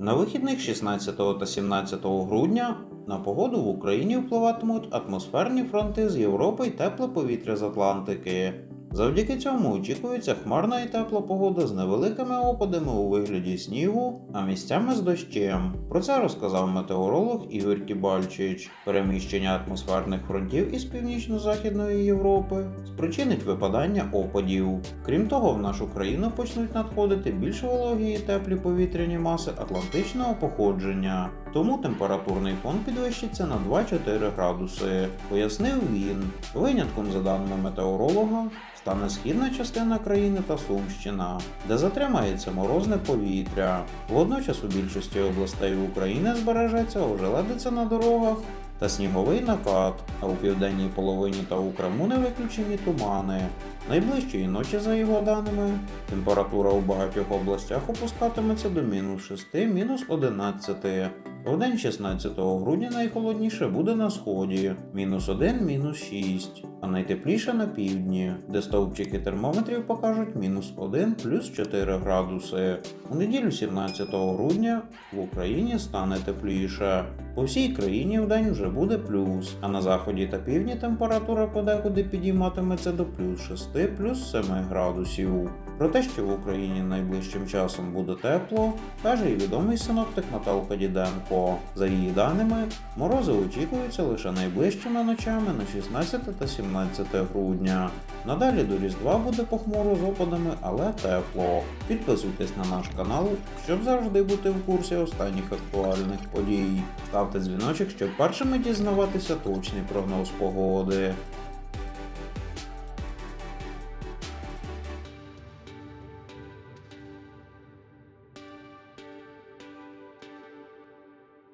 На вихідних 16 та 17 грудня на погоду в Україні впливатимуть атмосферні фронти з Європи й тепле повітря з Атлантики. Завдяки цьому очікується хмарна і тепла погода з невеликими опадами у вигляді снігу, а місцями з дощем. Про це розказав метеоролог Ігор Кібальчич. Переміщення атмосферних фронтів із північно-західної Європи спричинить випадання опадів. Крім того, в нашу країну почнуть надходити більш вологі і теплі повітряні маси атлантичного походження. Тому температурний фон підвищиться на 2-4 градуси, пояснив він. Винятком, за даними метеоролога, стане східна частина країни та Сумщина, де затримається морозне повітря. Водночас у більшості областей України збережеться ожеледиця на дорогах та сніговий накат, а у південній половині та у Криму не виключені тумани. Найближчої ночі, за його даними, температура у багатьох областях опускатиметься до мінус 6, мінус 11. В день 16 грудня найхолодніше буде на сході мінус 1, мінус 6, а найтепліше на півдні, де стовпчики термометрів покажуть мінус 1 плюс 4 градуси. У неділю 17 грудня в Україні стане тепліше. По всій країні вдень вже буде плюс, а на заході та півдні температура подекуди підійматиметься до плюс 6, плюс 7 градусів. Про те, що в Україні найближчим часом буде тепло, каже і відомий синоптик Наталка Діденко. За її даними, морози очікуються лише найближчими ночами на 16 та 17 грудня. Надалі до Різдва буде похмуро з опадами, але тепло. Підписуйтесь на наш канал, щоб завжди бути в курсі останніх актуальних подій. Ставте дзвіночок, щоб першими дізнаватися точний прогноз погоди.